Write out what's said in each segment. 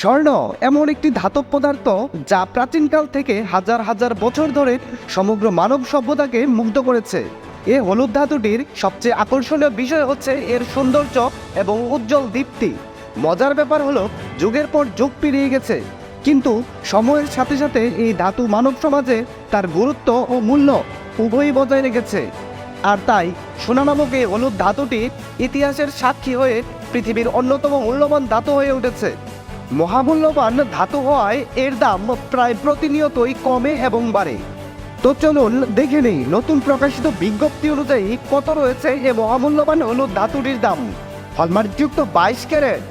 স্বর্ণ, এমন একটি ধাতব পদার্থ যা প্রাচীনকাল থেকে হাজার হাজার বছর ধরে সমগ্র মানব সভ্যতাকে মুগ্ধ করেছে। এ হলুদ ধাতুটির সবচেয়ে আকর্ষণীয় বিষয় হচ্ছে এর সৌন্দর্য এবং উজ্জ্বল দীপ্তি। মজার ব্যাপার হলো, যুগের পর যুগ পেরিয়ে গেছে। কিন্তু সময়ের সাথে সাথে এই ধাতু মানব সমাজে তার গুরুত্ব ও মূল্য উভয়ই বজায় রেখেছে। আর তাই সোনা নামক এই হলুদ ধাতুটি ইতিহাসের সাক্ষী হয়ে পৃথিবীর অন্যতম মূল্যবান ধাতু হয়ে উঠেছে। মহামূল্যবান ধাতু হওয়ায় এর দাম প্রায় প্রতিনিয়তই কমে এবং বাড়ে। তো চলুন দেখে নেই নতুন প্রকাশিত বিজ্ঞপ্তি অনুযায়ী কত রয়েছে এ মহামূল্যবান হলুদ ধাতুটির দাম। হলমার্কযুক্ত বাইশ ক্যারেট,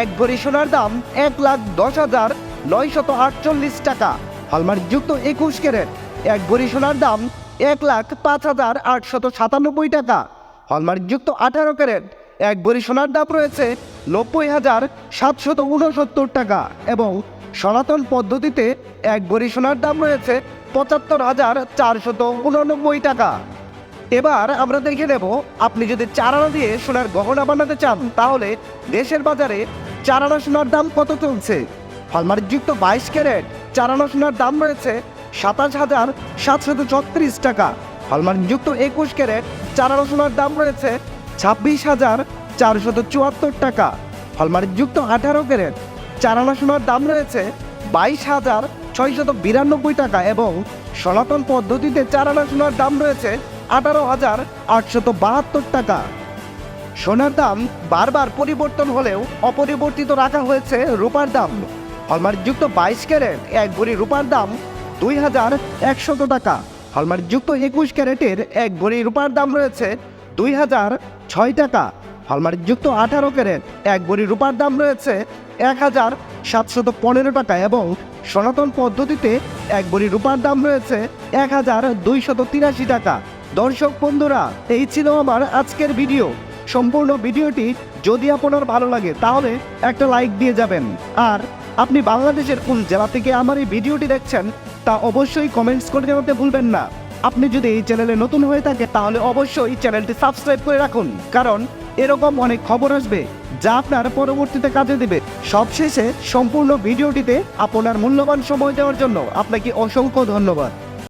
এক ভরি সোনার দাম এক লাখ দশ হাজার নয়শত আটচল্লিশ টাকা। হলমার্কযুক্ত একুশ ক্যারেট, এক ভরি সোনার দাম এক লাখ পাঁচ হাজার আটশত সাতানব্বই টাকা। হলমার্কযুক্ত আঠারো ক্যারেট এক ভরি সোনার দাম রয়েছে নব্বই হাজার সাতশত উনসত্তর টাকা এবং সনাতন পদ্ধতিতে এক ভরি সোনার দাম রয়েছে পঁচাত্তর হাজার চারশত উননব্বই টাকা। এবার আমরা দেখে নেব, আপনি যদি চারানা দিয়ে সোনার গহনা বানাতে চান, তাহলে দেশের বাজারে চারানা সোনার দাম কত চলছে? হলমার্কযুক্ত বাইশ ক্যারেট, চারানা সোনার দাম রয়েছে সাতাশ হাজার সাতশত ছত্রিশ টাকা। হলমার্কযুক্ত একুশ ক্যারেট, চারানা সোনার দাম রয়েছে ছাব্বিশ হাজার চারশত চুয়াত্তর টাকা। হলমার্কযুক্ত আঠারো ক্যারেট। চারানা সোনার দাম রয়েছে বাইশ হাজার ছয়শত বিরানব্বই টাকা এবং সনাতন পদ্ধতিতে চারানা সোনার দাম রয়েছে আঠারো হাজার আটশত বাহাত্তর টাকা। সোনার দাম বারবার পরিবর্তন হলেও অপরিবর্তিত রাখা হয়েছে রূপার দাম। হলমার্কযুক্ত বাইশ ক্যারেট, এক ভরি রূপার দাম দুই হাজার একশত টাকা। হলমার্কযুক্ত একুশ ক্যারেটের এক ভরি রূপার দাম রয়েছে দুই হাজার ছয় টাকা। হলমার্কযুক্ত আঠারো ক্যারেট, এক ভরি রূপার দাম রয়েছে এক হাজার সাতশত পনেরো টাকা এবং সনাতন পদ্ধতিতে এক ভরি রূপার দাম রয়েছে এক হাজার দুইশত তিরাশি টাকা। দর্শক বন্ধুরা, এই ছিল আমার আজকের ভিডিও। সম্পূর্ণ ভিডিওটি যদি আপনার ভালো লাগে, তাহলে একটা লাইক দিয়ে যাবেন। আর আপনি বাংলাদেশের কোন জেলা থেকে আমার এই ভিডিওটি দেখছেন, তা অবশ্যই কমেন্টস করে জানাতে ভুলবেন না। আপনি যদি এই চ্যানেলে নতুন হয়ে থাকে তাহলে অবশ্যই চ্যানেলটি সাবস্ক্রাইব করে রাখুন। কারণ এরকম অনেক খবর আসবে যা আপনার পরবর্তীতে কাজে দেবে। সবশেষে সম্পূর্ণ ভিডিওটিতে আপনার মূল্যবান সময় দেওয়ার জন্য আপনাকে অসংখ্য ধন্যবাদ।